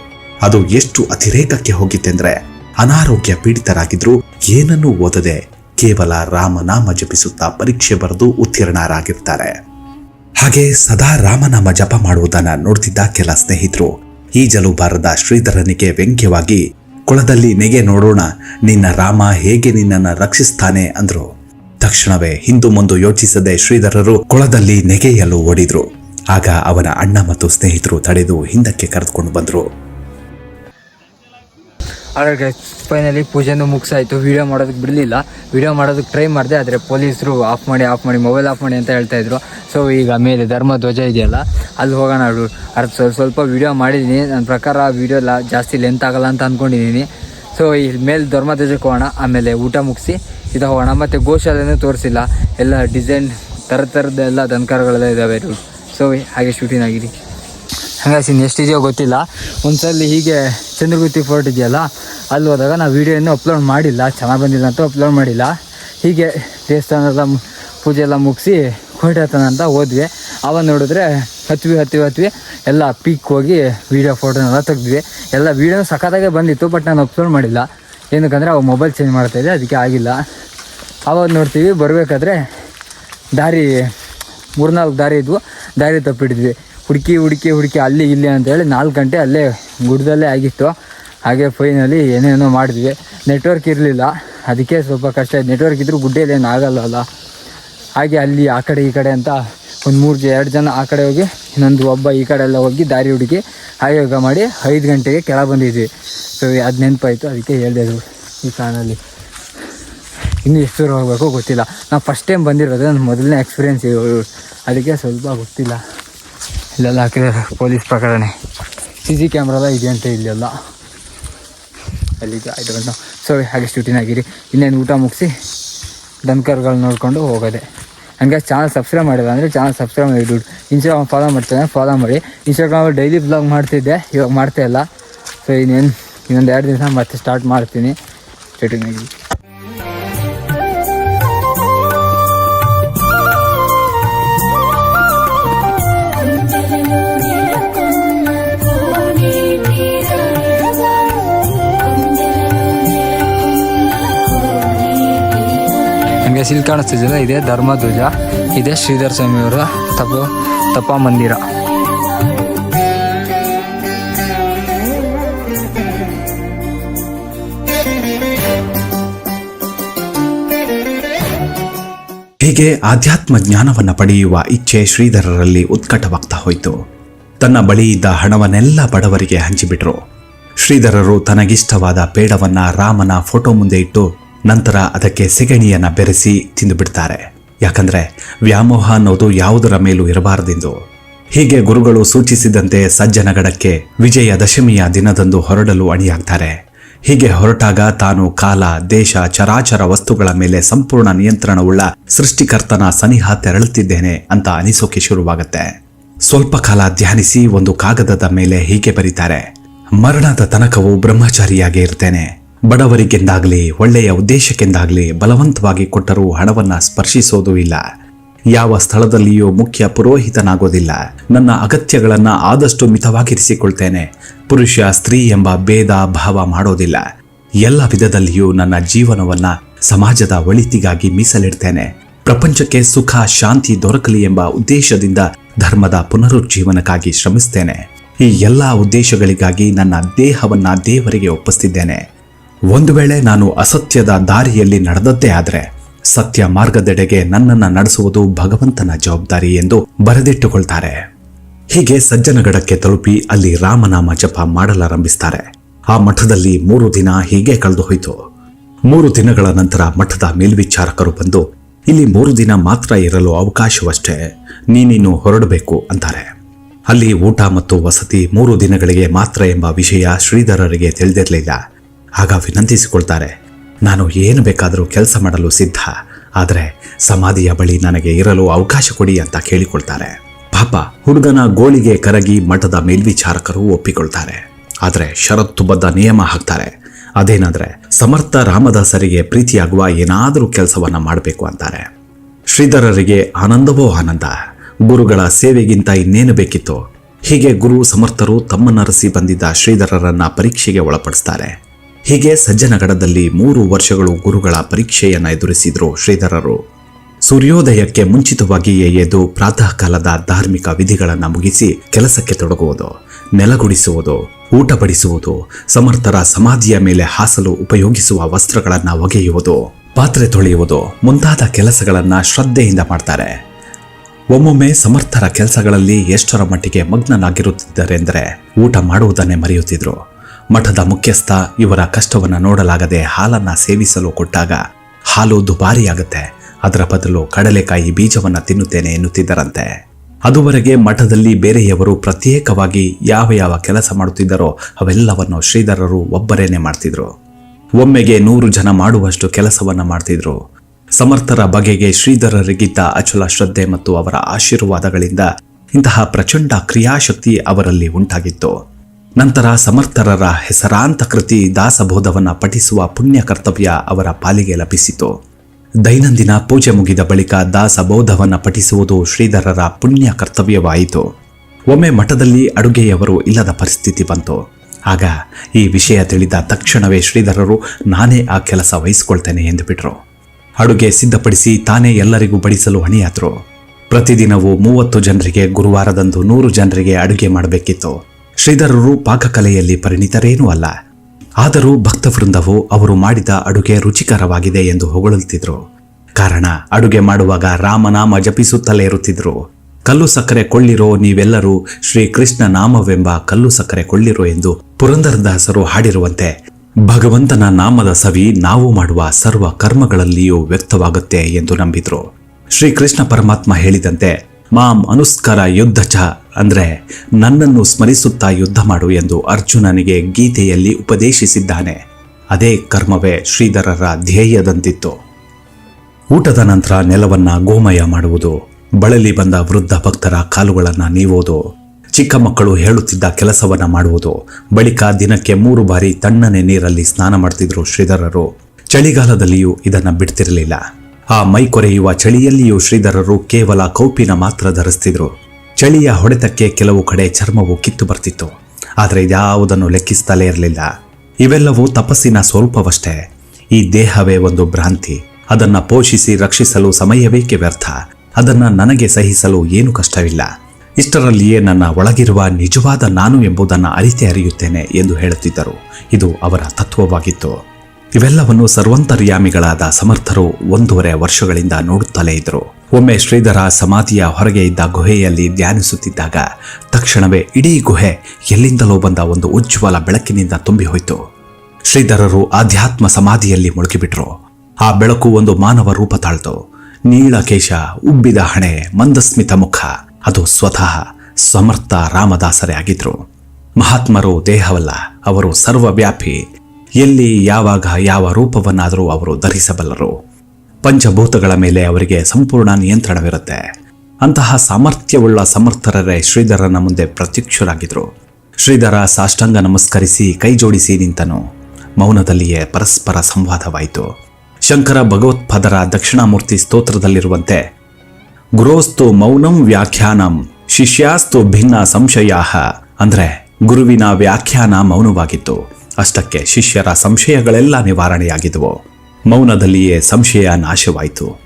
ಅದು ಎಷ್ಟು ಅತಿರೇಕಕ್ಕೆ ಹೋಗಿತ್ತೆಂದ್ರೆ ಅನಾರೋಗ್ಯ ಪೀಡಿತರಾಗಿದ್ರು ಏನನ್ನೂ ಓದದೆ ಕೇವಲ ರಾಮನಾಮ ಜಪಿಸುತ್ತಾ ಪರೀಕ್ಷೆ ಬರೆದು ಉತ್ತೀರ್ಣರಾಗಿರ್ತಾರೆ. ಹಾಗೆ ಸದಾ ರಾಮನಾಮ ಜಪ ಮಾಡುವುದನ್ನ ನೋಡ್ತಿದ್ದ ಕೆಲ ಸ್ನೇಹಿತರು ಈಜಲು ಬಾರದ ಶ್ರೀಧರನಿಗೆ ವ್ಯಂಗ್ಯವಾಗಿ, ಕೊಳದಲ್ಲಿ ನೆಗೆ ನೋಡೋಣ, ನಿನ್ನ ರಾಮ ಹೇಗೆ ನಿನ್ನನ್ನು ರಕ್ಷಿಸ್ತಾನೆ? ಅಂದ್ರು. ತಕ್ಷಣವೇ ಹಿಂದು ಮುಂದು ಯೋಚಿಸದೆ ಶ್ರೀಧರರು ಕೊಳದಲ್ಲಿ ನೆಗೆಯಲು ಓಡಿದ್ರು. ಆಗ ಅವನ ಅಣ್ಣ ಮತ್ತು ಸ್ನೇಹಿತರು ತಡೆದು ಹಿಂದಕ್ಕೆ ಕರೆದುಕೊಂಡು ಬಂದ್ರು. ಹಾಗಾಗಿ ಫೈನಲಿ ಪೂಜೆನೂ ಮುಗಿಸಾಯಿತು. ವಿಡಿಯೋ ಮಾಡೋದಕ್ಕೆ ಬಿಡಲಿಲ್ಲ. ವಿಡಿಯೋ ಮಾಡೋದಕ್ಕೆ ಟ್ರೈ ಮಾಡಿದೆ, ಆದರೆ ಪೊಲೀಸರು ಆಫ್ ಮಾಡಿ ಆಫ್ ಮಾಡಿ ಮೊಬೈಲ್ ಆಫ್ ಮಾಡಿ ಅಂತ ಹೇಳ್ತಾ ಇದ್ರು. ಸೊ ಈಗ ಮೇಲೆ ಧರ್ಮ ಧ್ವಜ ಇದೆಯಲ್ಲ, ಅಲ್ಲಿ ಹೋಗೋಣ ಅದು ಸ್ವಲ್ಪ ವಿಡಿಯೋ ಮಾಡಿದ್ದೀನಿ ನನ್ನ ಪ್ರಕಾರ ವಿಡಿಯೋ ಎಲ್ಲ ಜಾಸ್ತಿ ಲೆಂತ್ ಆಗಲ್ಲ ಅಂತ ಅಂದ್ಕೊಂಡಿದ್ದೀನಿ ಸೊ ಇಲ್ಲಿ ಮೇಲೆ ಧರ್ಮ ಧ್ವಜಕ್ಕೆ ಹೋಗೋಣ. ಆಮೇಲೆ ಊಟ ಮುಗಿಸಿ, ಇದು ಹೋಗೋಣ. ಮತ್ತು ಗೋಶಾಲೆನೂ ತೋರಿಸಿಲ್ಲ. ಎಲ್ಲ ಡಿಸೈನ್ ಥರ ಥರದ ಎಲ್ಲ ದನಕರುಗಳೆಲ್ಲ ಇದ್ದಾವೆ ಸೊ ಹಾಗೆ ಶೂಟಿಂಗ್ ಆಗಿರಿ. ಹಂಗಾಗಿ ನೆಕ್ಸ್ಟ್ ಇದೆಯೋ ಗೊತ್ತಿಲ್ಲ. ಒಂದ್ಸಲಿ ಹೀಗೆ ಚಂದ್ರಗುತ್ತಿ ಫೋರ್ಟ್ ಇದೆಯಲ್ಲ, ಅಲ್ಲಿ ಹೋದಾಗ ನಾವು ವೀಡಿಯೋ ಇನ್ನೂ ಅಪ್ಲೋಡ್ ಮಾಡಿಲ್ಲ. ಚೆನ್ನಾಗಿ ಬಂದಿಲ್ಲ ಅಂತ ಅಪ್ಲೋಡ್ ಮಾಡಿಲ್ಲ. ಹೀಗೆ ದೇವಸ್ಥಾನ ಎಲ್ಲ ಪೂಜೆ ಎಲ್ಲ ಮುಗಿಸಿ ಹೊರಟತನ ಅಂತ ಹೋದ್ವಿ. ಅವಾಗ ನೋಡಿದ್ರೆ ಹತ್ವಿ ಹತ್ವಿ ಹತ್ವಿ, ಎಲ್ಲ ಪೀಕ್ ಹೋಗಿ ವೀಡಿಯೋ ಫೋಟೋನೆಲ್ಲ ತೆಗ್ದ್ವಿ. ಎಲ್ಲ ವೀಡಿಯೋ ಸಖತ್ತಾಗೆ ಬಂದಿತ್ತು ಬಟ್ ನಾನು ಅಪ್ಲೋಡ್ ಮಾಡಿಲ್ಲ. ಏನಕ್ಕಂದರೆ ಅವಾಗ ಮೊಬೈಲ್ ಚೇಂಜ್ ಮಾಡ್ತಾಯಿದ್ದೆ ಅದಕ್ಕೆ ಆಗಿಲ್ಲ. ಅವಾಗ ನೋಡ್ತೀವಿ, ಬರಬೇಕಾದ್ರೆ ದಾರಿ, ಮೂರ್ನಾಲ್ಕು ದಾರಿ ಇದ್ವು. ದಾರಿ ತಪ್ಪಿಡಿದ್ವಿ ಹುಡುಕಿ ಹುಡುಕಿ ಹುಡುಕಿ ಅಲ್ಲಿ, ಇಲ್ಲಿ ಅಂತೇಳಿ ನಾಲ್ಕು ಗಂಟೆ ಅಲ್ಲೇ ಗುಡ್ದಲ್ಲೇ ಆಗಿತ್ತು. ಹಾಗೆ ಫೈನಲಿ ಏನೇನೋ ಮಾಡಿದ್ವಿ. ನೆಟ್ವರ್ಕ್ ಇರಲಿಲ್ಲ. ಅದಕ್ಕೆ ಸ್ವಲ್ಪ ಕಷ್ಟ ಆಯ್ತು. ನೆಟ್ವರ್ಕ್ ಇದ್ದರೂ ಗುಡ್ಡೆಯಲ್ಲಿ ಏನು ಆಗಲ್ಲ ಹಾಗೆ ಅಲ್ಲಿ ಆ ಕಡೆ, ಈ ಕಡೆ ಅಂತ ಒಂದು ಮೂರು ಜನ ಎರಡು ಜನ ಆ ಕಡೆ ಹೋಗಿ, ಇನ್ನೊಂದು ಒಬ್ಬ ಈ ಕಡೆ ಎಲ್ಲ ಹೋಗಿ ದಾರಿ ಹುಡುಕಿ ಹಾಗೆ ಯೋಗ ಮಾಡಿ ಐದು ಗಂಟೆಗೆ ಕೆಳ ಬಂದಿದ್ವಿ. ಸೊ ಅದು ನೆನಪಾಯಿತು. ಅದಕ್ಕೆ ಹೇಳಿದೆ ಈ ಕಾಲಲ್ಲಿ. ಇನ್ನು ಎಷ್ಟು ದೂರ ಹೋಗಬೇಕು ಗೊತ್ತಿಲ್ಲ. ನಾನು ಫಸ್ಟ್ ಟೈಮ್ ಬಂದಿರೋದು ನನ್ನ ಮೊದಲನೇ ಎಕ್ಸ್ಪೀರಿಯೆನ್ಸ್ ಅದಕ್ಕೆ ಸ್ವಲ್ಪ ಗೊತ್ತಿಲ್ಲ. ಇಲ್ಲೆಲ್ಲ ಹಾಕಿದ್ದಾರೆ ಪೊಲೀಸ್ ಪ್ರಕರಣ. ಸಿ ಸಿ ಕ್ಯಾಮ್ರೆಲ್ಲ ಇದೆ ಅಂತ ಇಲ್ಲೆಲ್ಲ. ಅಲ್ಲಿಗೆ ಆಯ್ತು ಗಂಟು ಸೊ ಹಾಗೆ ಶೂಟಿಂಗ್ ಆಗಿರಿ. ಇನ್ನೇನು ಊಟ ಮುಗಿಸಿ ಡನ್ಕರ್ಗಳು ನೋಡಿಕೊಂಡು ಹೋಗೋದೆ. ಹಂಗೆ ಚಾನಲ್ ಸಬ್ಸ್ಕ್ರೈಬ್ ಮಾಡಿಲ್ಲ ಅಂದರೆ ಚಾನಲ್ ಸಬ್ಸ್ಕ್ರೈಬ್ ಮಾಡಿ ದುಡ್ಡು ಇನ್ಸ್ಟಾಗ್ರಾಮ್ ಫಾಲೋ ಮಾಡ್ತೇನೆ ಫಾಲೋ ಮಾಡಿ. ಇನ್ಸ್ಟಾಗ್ರಾಮಲ್ಲಿ ಡೈಲಿ ಬ್ಲಾಗ್ ಮಾಡ್ತಿದ್ದೆ, ಇವಾಗ ಮಾಡ್ತಾ ಇಲ್ಲ. ಸೊ ಇನ್ನೇನು, ಇನ್ನೊಂದು ಎರಡು ದಿನ ಮತ್ತೆ ಸ್ಟಾರ್ಟ್ ಮಾಡ್ತೀನಿ. ಶೂಟಿಂಗ್ ಆಗಿ ನಮಗೆ ಸಿಲ್ ಕಾಣಿಸ್ತಿದ್ದಿಲ್ಲ ಇದೆ ಧರ್ಮಧ್ವಜ, ಇದೆ ಶ್ರೀಧರ್ ಸ್ವಾಮಿಯವರ ತಪ ತಪ ಮಂದಿರ. ಹೀಗೆ ಆಧ್ಯಾತ್ಮ ಜ್ಞಾನವನ್ನ ಪಡೆಯುವ ಇಚ್ಛೆ ಶ್ರೀಧರರಲ್ಲಿ ಉತ್ಕಟವಾಗ್ತಾ ಹೋಯಿತು. ತನ್ನ ಬಳಿ ಇದ್ದ ಹಣವನ್ನೆಲ್ಲ ಬಡವರಿಗೆ ಹಂಚಿಬಿಟ್ರು. ಶ್ರೀಧರರು ತನಗಿಷ್ಟವಾದ ಪೇಡವನ್ನ ರಾಮನ ಫೋಟೋ ಮುಂದೆ ಇಟ್ಟು ನಂತರ ಅದಕ್ಕೆ ಸೆಗಣಿಯನ್ನ ಬೆರೆಸಿ ತಿಂದು ಬಿಡ್ತಾರೆ ಯಾಕಂದ್ರೆ ವ್ಯಾಮೋಹ ಅನ್ನೋದು ಯಾವುದರ ಮೇಲೂ ಇರಬಾರದೆಂದು. ಹೀಗೆ ಗುರುಗಳು ಸೂಚಿಸಿದಂತೆ ಸಜ್ಜನಗಡಕ್ಕೆ ವಿಜಯದಶಮಿಯ ದಿನದಂದು ಹೊರಡಲು ಅಣಿಯಾಗ್ತಾರೆ. ಹೀಗೆ ಹೊರಟಾಗ ತಾನು ಕಾಲ, ದೇಶ, ಚರಾಚರ ವಸ್ತುಗಳ ಮೇಲೆ ಸಂಪೂರ್ಣ ನಿಯಂತ್ರಣವುಳ್ಳ ಸೃಷ್ಟಿಕರ್ತನ ಸನಿಹ ತೆರಳುತ್ತಿದ್ದೇನೆ ಅಂತ ಅನಿಸೋಕೆ ಶುರುವಾಗುತ್ತೆ. ಸ್ವಲ್ಪ ಕಾಲ ಧ್ಯಾನಿಸಿ ಒಂದು ಕಾಗದದ ಮೇಲೆ ಹೀಗೆ ಬರೀತಾರೆ. ಮರಣದ ತನಕವು ಬ್ರಹ್ಮಚಾರಿಯಾಗಿ ಇರ್ತೇನೆ. ಬಡವರಿಗೆಂದಾಗ್ಲಿ, ಒಳ್ಳೆಯ ಉದ್ದೇಶಕ್ಕೆಂದಾಗಲಿ ಬಲವಂತವಾಗಿ ಕೊಟ್ಟರೂ ಹಣವನ್ನ ಸ್ಪರ್ಶಿಸೋದೂ ಇಲ್ಲ. ಯಾವ ಸ್ಥಳದಲ್ಲಿಯೂ ಮುಖ್ಯ ಪುರೋಹಿತನಾಗೋದಿಲ್ಲ. ನನ್ನ ಅಗತ್ಯಗಳನ್ನು ಆದಷ್ಟು ಮಿತವಾಗಿರಿಸಿಕೊಳ್ತೇನೆ. ಪುರುಷ, ಸ್ತ್ರೀ ಎಂಬ ಭೇದ ಭಾವ ಮಾಡೋದಿಲ್ಲ. ಎಲ್ಲ ವಿಧದಲ್ಲಿಯೂ ನನ್ನ ಜೀವನವನ್ನ ಸಮಾಜದ ಒಳಿತಿಗಾಗಿ ಮೀಸಲಿಡ್ತೇನೆ. ಪ್ರಪಂಚಕ್ಕೆ ಸುಖ, ಶಾಂತಿ ದೊರಕಲಿ ಎಂಬ ಉದ್ದೇಶದಿಂದ ಧರ್ಮದ ಪುನರುಜ್ಜೀವನಕ್ಕಾಗಿ ಶ್ರಮಿಸ್ತೇನೆ. ಈ ಎಲ್ಲ ಉದ್ದೇಶಗಳಿಗಾಗಿ ನನ್ನ ದೇಹವನ್ನ ದೇವರಿಗೆ ಒಪ್ಪಿಸ್ತಿದ್ದೇನೆ. ಒಂದು ವೇಳೆ ನಾನು ಅಸತ್ಯದ ದಾರಿಯಲ್ಲಿ ನಡೆದದ್ದೇ ಆದರೆ ಸತ್ಯ ಮಾರ್ಗದೆಡೆಗೆ ನನ್ನನ್ನು ನಡೆಸುವುದು ಭಗವಂತನ ಜವಾಬ್ದಾರಿ ಎಂದು ಬರೆದಿಟ್ಟುಕೊಳ್ತಾರೆ. ಹೀಗೆ ಸಜ್ಜನಗಡಕ್ಕೆ ತಲುಪಿ ಅಲ್ಲಿ ರಾಮನಾಮ ಜಪ ಮಾಡಲಾರಂಭಿಸ್ತಾರೆ. ಆ ಮಠದಲ್ಲಿ ಮೂರು ದಿನ ಹೀಗೆ ಕಳೆದು ಹೋಯಿತು ಮೂರು ದಿನಗಳ ನಂತರ ಮಠದ ಮೇಲ್ವಿಚಾರಕರು ಬಂದು, ಇಲ್ಲಿ ಮೂರು ದಿನ ಮಾತ್ರ ಇರಲು ಅವಕಾಶವಷ್ಟೇ, ನೀನಿನ್ನು ಹೊರಡಬೇಕು ಅಂತಾರೆ. ಅಲ್ಲಿ ಊಟ ಮತ್ತು ವಸತಿ ಮೂರು ದಿನಗಳಿಗೆ ಮಾತ್ರ ಎಂಬ ವಿಷಯ ಶ್ರೀಧರರಿಗೆ ತಿಳಿದಿರಲಿಲ್ಲ. ಆಗ ವಿನಂತಿಸಿಕೊಳ್ತಾರೆ, ನಾನು ಏನು ಬೇಕಾದರೂ ಕೆಲಸ ಮಾಡಲು ಸಿದ್ಧ, ಆದರೆ ಸಮಾಧಿಯ ಬಳಿ ನನಗೆ ಇರಲು ಅವಕಾಶ ಕೊಡಿ ಅಂತ ಕೇಳಿಕೊಳ್ತಾರೆ. ಪಾಪ ಹುಡುಗನ ಗೋಳಿಗೆ ಕರಗಿ ಮಠದ ಮೇಲ್ವಿಚಾರಕರು ಒಪ್ಪಿಕೊಳ್ತಾರೆ. ಆದರೆ ಷರತ್ತುಬದ್ಧ ನಿಯಮ ಹಾಕ್ತಾರೆ. ಅದೇನಂದ್ರೆ ಸಮರ್ಥ ರಾಮದಾಸರಿಗೆ ಪ್ರೀತಿಯಾಗುವ ಏನಾದರೂ ಕೆಲಸವನ್ನ ಮಾಡಬೇಕು ಅಂತಾರೆ. ಶ್ರೀಧರರಿಗೆ ಆನಂದವೋ ಆನಂದ, ಗುರುಗಳ ಸೇವೆಗಿಂತ ಇನ್ನೇನು ಬೇಕಿತ್ತು? ಹೀಗೆ ಗುರು ಸಮರ್ಥರು ತಮ್ಮನ್ನರಸಿ ಬಂದಿದ್ದ ಶ್ರೀಧರರನ್ನ ಪರೀಕ್ಷೆಗೆ ಒಳಪಡಿಸ್ತಾರೆ. ಹೀಗೆ ಸಜ್ಜನಗಡದಲ್ಲಿ ಮೂರು ವರ್ಷಗಳು ಗುರುಗಳ ಪರೀಕ್ಷೆಯನ್ನು ಎದುರಿಸಿದ್ರು ಶ್ರೀಧರರು. ಸೂರ್ಯೋದಯಕ್ಕೆ ಮುಂಚಿತವಾಗಿಯೇ ಎದ್ದು ಪ್ರಾತಃ ಕಾಲದ ಧಾರ್ಮಿಕ ವಿಧಿಗಳನ್ನು ಮುಗಿಸಿ ಕೆಲಸಕ್ಕೆ ತೊಡಗುವುದು, ನೆಲಗುಡಿಸುವುದು ಊಟ ಬಡಿಸುವುದು ಸಮರ್ಥರ ಸಮಾಧಿಯ ಮೇಲೆ ಹಾಸಲು ಉಪಯೋಗಿಸುವ ವಸ್ತ್ರಗಳನ್ನು ಒಗೆಯುವುದು, ಪಾತ್ರೆ ತೊಳೆಯುವುದು ಮುಂತಾದ ಕೆಲಸಗಳನ್ನು ಶ್ರದ್ಧೆಯಿಂದ ಮಾಡ್ತಾರೆ. ಒಮ್ಮೊಮ್ಮೆ ಸಮರ್ಥರ ಕೆಲಸಗಳಲ್ಲಿ ಎಷ್ಟರ ಮಟ್ಟಿಗೆ ಮಗ್ನನಾಗಿರುತ್ತಿದ್ದರೆಂದರೆ ಊಟ ಮಾಡುವುದನ್ನೇ ಮರೆಯುತ್ತಿದ್ರು. ಮಠದ ಮುಖ್ಯಸ್ಥ ಇವರ ಕಷ್ಟವನ್ನು ನೋಡಲಾಗದೆ ಹಾಲನ್ನ ಸೇವಿಸಲು ಕೊಟ್ಟಾಗ ಹಾಲು ದುಬಾರಿಯಾಗುತ್ತೆ. ಅದರ ಬದಲು ಕಡಲೆಕಾಯಿ ಬೀಜವನ್ನ ತಿನ್ನುತ್ತೇನೆ ಎನ್ನುತ್ತಿದ್ದರಂತೆ. ಅದುವರೆಗೆ ಮಠದಲ್ಲಿ ಬೇರೆಯವರು ಪ್ರತ್ಯೇಕವಾಗಿ ಯಾವ ಯಾವ ಕೆಲಸ ಮಾಡುತ್ತಿದ್ದರೋ ಅವೆಲ್ಲವನ್ನು ಶ್ರೀಧರರು ಒಬ್ಬರೇನೆ ಮಾಡ್ತಿದ್ರು. ಒಮ್ಮೆಗೆ ನೂರು ಜನ ಮಾಡುವಷ್ಟು ಕೆಲಸವನ್ನ ಮಾಡ್ತಿದ್ರು. ಸಮರ್ಥರ ಬಗೆಗೆ ಶ್ರೀಧರರಿಗಿದ್ದ ಅಚಲ ಶ್ರದ್ಧೆ ಮತ್ತು ಅವರ ಆಶೀರ್ವಾದಗಳಿಂದ ಇಂತಹ ಪ್ರಚಂಡ ಕ್ರಿಯಾಶಕ್ತಿ ಅವರಲ್ಲಿ ಉಂಟಾಗಿತ್ತು. ನಂತರ ಸಮರ್ಥರರ ಹೆಸರಾಂತ ಕೃತಿ ದಾಸಬೋಧವನ್ನು ಪಠಿಸುವ ಪುಣ್ಯ ಕರ್ತವ್ಯ ಅವರ ಪಾಲಿಗೆ ಲಭಿಸಿತು. ದೈನಂದಿನ ಪೂಜೆ ಮುಗಿದ ಬಳಿಕ ದಾಸಬೋಧವನ್ನು ಪಠಿಸುವುದು ಶ್ರೀಧರರ ಪುಣ್ಯ ಕರ್ತವ್ಯವಾಯಿತು ಒಮ್ಮೆ ಮಠದಲ್ಲಿ ಅಡುಗೆಯವರು ಇಲ್ಲದ ಪರಿಸ್ಥಿತಿ ಬಂತು. ಆಗ ಈ ವಿಷಯ ತಿಳಿದ ತಕ್ಷಣವೇ ಶ್ರೀಧರರು, ನಾನೇ ಆ ಕೆಲಸ ವಹಿಸಿಕೊಳ್ತೇನೆ ಎಂದು ಬಿಟ್ರು. ಅಡುಗೆ ಸಿದ್ಧಪಡಿಸಿ ತಾನೇ ಎಲ್ಲರಿಗೂ ಬಡಿಸಲು ಹಣಿಯಾದರು. ಪ್ರತಿದಿನವೂ ಮೂವತ್ತು ಜನರಿಗೆ ಗುರುವಾರದಂದು ನೂರು ಜನರಿಗೆ ಅಡುಗೆ ಮಾಡಬೇಕಿತ್ತು. ಶ್ರೀಧರರು ಪಾಕಕಲೆಯಲ್ಲಿ ಪರಿಣಿತರೇನೂ ಅಲ್ಲ. ಆದರೂ ಭಕ್ತವೃಂದವು ಅವರು ಮಾಡಿದ ಅಡುಗೆ ರುಚಿಕರವಾಗಿದೆ ಎಂದು ಹೊಗಳುತ್ತಿದ್ರು ಕಾರಣ, ಅಡುಗೆ ಮಾಡುವಾಗ ರಾಮನಾಮ ಜಪಿಸುತ್ತಲೇ ಇರುತ್ತಿದ್ರು. ಕಲ್ಲು ಸಕ್ಕರೆ ಕೊಳ್ಳಿರೋ ನೀವೆಲ್ಲರೂ ಶ್ರೀ ಕೃಷ್ಣ ನಾಮವೆಂಬ ಕಲ್ಲು ಸಕ್ಕರೆ ಕೊಳ್ಳಿರೋ ಎಂದು ಪುರಂದರದಾಸರು ಹಾಡಿರುವಂತೆ, ಭಗವಂತನ ನಾಮದ ಸವಿ ನಾವು ಮಾಡುವ ಸರ್ವ ಕರ್ಮಗಳಲ್ಲಿಯೂ ವ್ಯಕ್ತವಾಗುತ್ತೆ ಎಂದು ನಂಬಿದ್ರು. ಶ್ರೀಕೃಷ್ಣ ಪರಮಾತ್ಮ ಹೇಳಿದಂತೆ ಮಾಂ ಅನುಸ್ಕರ ಯುದ್ಧ ಚ ಅಂದರೆ ನನ್ನನ್ನು ಸ್ಮರಿಸುತ್ತಾ ಯುದ್ಧ ಮಾಡು ಎಂದು ಅರ್ಜುನನಿಗೆ ಗೀತೆಯಲ್ಲಿ ಉಪದೇಶಿಸಿದ್ದಾನೆ. ಅದೇ ಕರ್ಮವೇ ಶ್ರೀಧರರ ಧ್ಯೇಯದಂತಿತ್ತು. ಊಟದ ನಂತರ ನೆಲವನ್ನ ಗೋಮಯ ಮಾಡುವುದು, ಬಳಲಿ ಬಂದ ವೃದ್ಧ ಭಕ್ತರ ಕಾಲುಗಳನ್ನು ನೀವೋದು, ಚಿಕ್ಕ ಮಕ್ಕಳು ಹೇಳುತ್ತಿದ್ದ ಕೆಲಸವನ್ನು ಮಾಡುವುದು, ಬಳಿಕ ದಿನಕ್ಕೆ ಮೂರು ಬಾರಿ ತಣ್ಣನೆ ನೀರಲ್ಲಿ ಸ್ನಾನ ಮಾಡ್ತಿದ್ರು ಶ್ರೀಧರರು. ಚಳಿಗಾಲದಲ್ಲಿಯೂ ಇದನ್ನು ಬಿಡ್ತಿರಲಿಲ್ಲ. ಆ ಮೈ ಕೊರೆಯುವ ಚಳಿಯಲ್ಲಿಯೂ ಶ್ರೀಧರರು ಕೇವಲ ಕೌಪಿನ ಮಾತ್ರ ಧರಿಸ್ತಿದ್ರು. ಚಳಿಯ ಹೊಡೆತಕ್ಕೆ ಕೆಲವು ಕಡೆ ಚರ್ಮವು ಕಿತ್ತು ಬರ್ತಿತ್ತು. ಆದರೆ ಇದ್ಯಾವುದನ್ನು ಲೆಕ್ಕಿಸ್ತಲೇ ಇರಲಿಲ್ಲ. ಇವೆಲ್ಲವೂ ತಪಸ್ಸಿನ ಸ್ವರೂಪವಷ್ಟೇ. ಈ ದೇಹವೇ ಒಂದು ಭ್ರಾಂತಿ. ಅದನ್ನು ಪೋಷಿಸಿ ರಕ್ಷಿಸಲು ಸಮಯವೇಕೆ ವ್ಯರ್ಥ? ಅದನ್ನು ನನಗೆ ಸಹಿಸಲು ಏನು ಕಷ್ಟವಿಲ್ಲ. ಇಷ್ಟರಲ್ಲಿಯೇ ನನ್ನ ಒಳಗಿರುವ ನಿಜವಾದ ನಾನು ಎಂಬುದನ್ನು ಅರಿತೆ ಅರಿಯುತ್ತೇನೆ ಎಂದು ಹೇಳುತ್ತಿದ್ದರು. ಇದು ಅವರ ತತ್ವವಾಗಿತ್ತು. ಇವೆಲ್ಲವನ್ನು ಸರ್ವಂತರ್ಯಾಮಿಗಳಾದ ಸಮರ್ಥರು ಒಂದೂವರೆ ವರ್ಷಗಳಿಂದ ನೋಡುತ್ತಲೇ ಇದ್ದರು. ಒಮ್ಮೆ ಶ್ರೀಧರ ಸಮಾಧಿಯ ಹೊರಗೆ ಇದ್ದ ಗುಹೆಯಲ್ಲಿ ಧ್ಯಾನಿಸುತ್ತಿದ್ದಾಗ ತಕ್ಷಣವೇ ಇಡೀ ಗುಹೆ ಎಲ್ಲಿಂದಲೋ ಬಂದ ಒಂದು ಉಜ್ವಲ ಬೆಳಕಿನಿಂದ ತುಂಬಿ ಹೋಯಿತು ಶ್ರೀಧರರು ಆಧ್ಯಾತ್ಮ ಸಮಾಧಿಯಲ್ಲಿ ಮುಳುಗಿಬಿಟ್ರು. ಆ ಬೆಳಕು ಒಂದು ಮಾನವ ರೂಪ ತಾಳ್ತು. ನೀಳಕೇಶ ಉಬ್ಬಿದ ಹಣೆ, ಮಂದಸ್ಮಿತ ಮುಖ, ಅದು ಸ್ವತಃ ಸಮರ್ಥ ರಾಮದಾಸರೇ ಆಗಿದ್ರು. ಮಹಾತ್ಮರು ದೇಹವಲ್ಲ, ಅವರು ಸರ್ವವ್ಯಾಪಿ ಎಲ್ಲಿ, ಯಾವಾಗ, ಯಾವ ರೂಪವನ್ನಾದರೂ ಅವರು ಧರಿಸಬಲ್ಲರು. ಪಂಚಭೂತಗಳ ಮೇಲೆ ಅವರಿಗೆ ಸಂಪೂರ್ಣ ನಿಯಂತ್ರಣವಿರುತ್ತೆ. ಅಂತಹ ಸಾಮರ್ಥ್ಯವುಳ್ಳ ಸಮರ್ಥರರೇ ಶ್ರೀಧರನ ಮುಂದೆ ಪ್ರತ್ಯಕ್ಷರಾಗಿದ್ರು. ಶ್ರೀಧರ ಸಾಷ್ಟಾಂಗ ನಮಸ್ಕರಿಸಿ ಕೈ ಜೋಡಿಸಿ ನಿಂತನು. ಮೌನದಲ್ಲಿಯೇ ಪರಸ್ಪರ ಸಂವಾದವಾಯಿತು. ಶಂಕರ ಭಗವತ್ಪದರ ದಕ್ಷಿಣಾಮೂರ್ತಿ ಸ್ತೋತ್ರದಲ್ಲಿರುವಂತೆ, ಗುರೋಸ್ತು ಮೌನಂ ವ್ಯಾಖ್ಯಾನಂ, ಶಿಷ್ಯಾಸ್ತು ಭಿನ್ನ ಸಂಶಯಾಹ, ಅಂದ್ರೆ ಗುರುವಿನ ವ್ಯಾಖ್ಯಾನ ಮೌನವಾಗಿತ್ತು. ಅಷ್ಟಕ್ಕೆ ಶಿಷ್ಯರ ಸಂಶಯಗಳೆಲ್ಲ ನಿವಾರಣೆಯಾಗಿದ್ವು. ಮೌನದಲ್ಲಿಯೇ ಸಂಶಯ ನಾಶವಾಯಿತು.